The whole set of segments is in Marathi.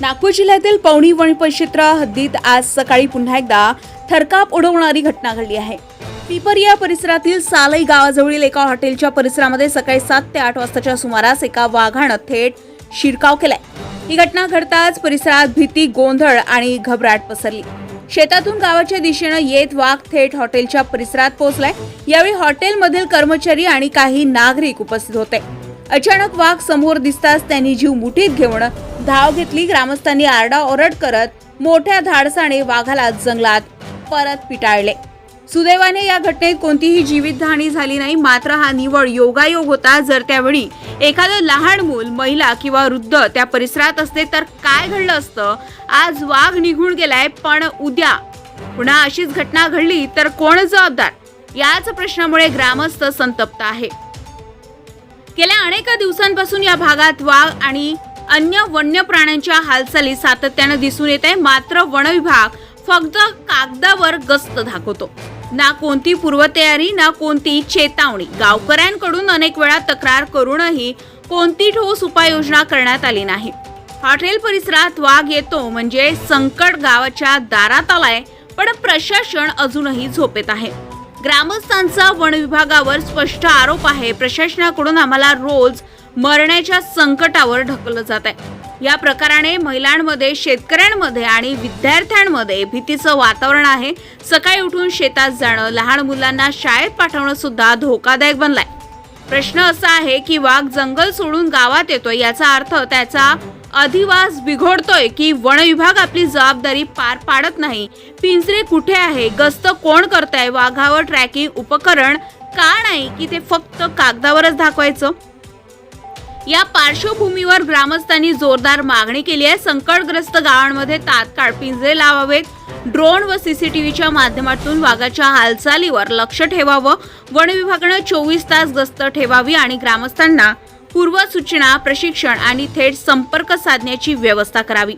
नागपूर जिल्ह्यातील पवनी वन हद्दीत आज सकाळी पुन्हा एकदा थरकाप उडवणारी घटना घडली आहे. पिपरिया परिसरातील सालई गावाजवळील एका हॉटेलच्या परिसरामध्ये सकाळी सात ते आठ वाजताच्या सुमारास एका वाघानं थेट शिरकाव केलाय. ही घटना घडताच परिसरात भीती गोंधळ आणि घबराट पसरली. शेतातून गावाच्या दिशेनं येत वाघ थेट हॉटेलच्या परिसरात पोहोचलाय. यावेळी हॉटेलमधील कर्मचारी आणि काही नागरिक उपस्थित होते. अचानक वाघ समोर दिसताच त्यांनी जीव मुठीत घेऊन धाव घेतली. ग्रामस्थांनी आरडाओरड करत मोठ्या धाडसाने वाघाला जंगलात परत पिटाळले. सुदैवाने या घटनेत कोणतीही जीवितहानी झाली नाही. मात्र हा निवड योगायोग होता. जर त्यावेळी एखादं लहान मूल महिला किंवा वृद्ध त्या परिसरात असते तर काय घडलं असतं? आज वाघ निघून गेलाय पण उद्या पुन्हा अशीच घटना घडली तर कोण जबाबदार? याच प्रश्नामुळे ग्रामस्थ संतप्त आहे. गेल्या अनेक दिवसांपासून या भागात वाघ आणि अन्य वन्य प्राण्यांच्या हालचाली सातत्यानं दिसून येत आहे. मात्र वनविभाग फक्त कागदावर गस्त दाखवतो. ना कोणती पूर्वतयारी ना कोणती चेतावणी. गावकऱ्यांकडून अनेक वेळा तक्रार करूनही कोणती ठोस उपाययोजना करण्यात आली नाही. हॉटेल परिसरात वाघ येतो म्हणजे संकट गावाच्या दारात आलाय पण प्रशासन अजूनही झोपेत आहे. ग्रामस्थांचा वन विभागावर स्पष्ट आरोप आहे. प्रशासनाकडून आम्हाला रोज मरण्याच्या संकटावर ढकललं जात आहे. या प्रकाराने महिलांमध्ये शेतकऱ्यांमध्ये आणि विद्यार्थ्यांमध्ये भीतीचं वातावरण आहे. सकाळी उठून शेतात जाणं लहान मुलांना शाळेत पाठवणं सुद्धा धोकादायक बनलाय. प्रश्न असा आहे की वाघ जंगल सोडून गावात येतोय याचा अर्थ त्याचा अधिवास बिघडतोय की वन विभाग आपली जबाबदारी पार पाडत नाही. पिंजरे कुठे आहे? गस्त कोण करताय? वाघावर ट्रॅकिंग उपकरण का नाही? की ते फक्त कागदावरच दाखवायचं? या पार्श्वभूमीवर ग्रामस्थांनी जोरदार मागणी केली आहे. संकटग्रस्त गावांमध्ये तात्काळ पिंजरे लावावेत. ड्रोन व सीसीटीव्हीच्या माध्यमातून वाघाच्या हालचालीवर लक्ष ठेवावं. वन विभागानं चोवीस तास गस्त ठेवावी आणि ग्रामस्थांना पूर्व सूचना प्रशिक्षण आणि थेट संपर्क साधण्याची व्यवस्था करावी.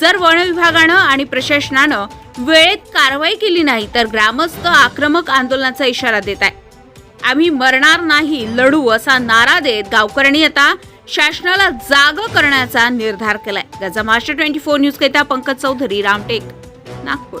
जर वन विभागानं आणि प्रशासनानं वेळेत कारवाई केली नाही तर ग्रामस्थ आक्रमक आंदोलनाचा इशारा देत आहे आम्ही मरणार नाही लढू असा नारा देत गावकऱ्यांनी आता शासनाला जाग करण्याचा निर्धार केलाय. Gaja master twenty four news करिता पंकज चौधरी रामटेक नागपूर.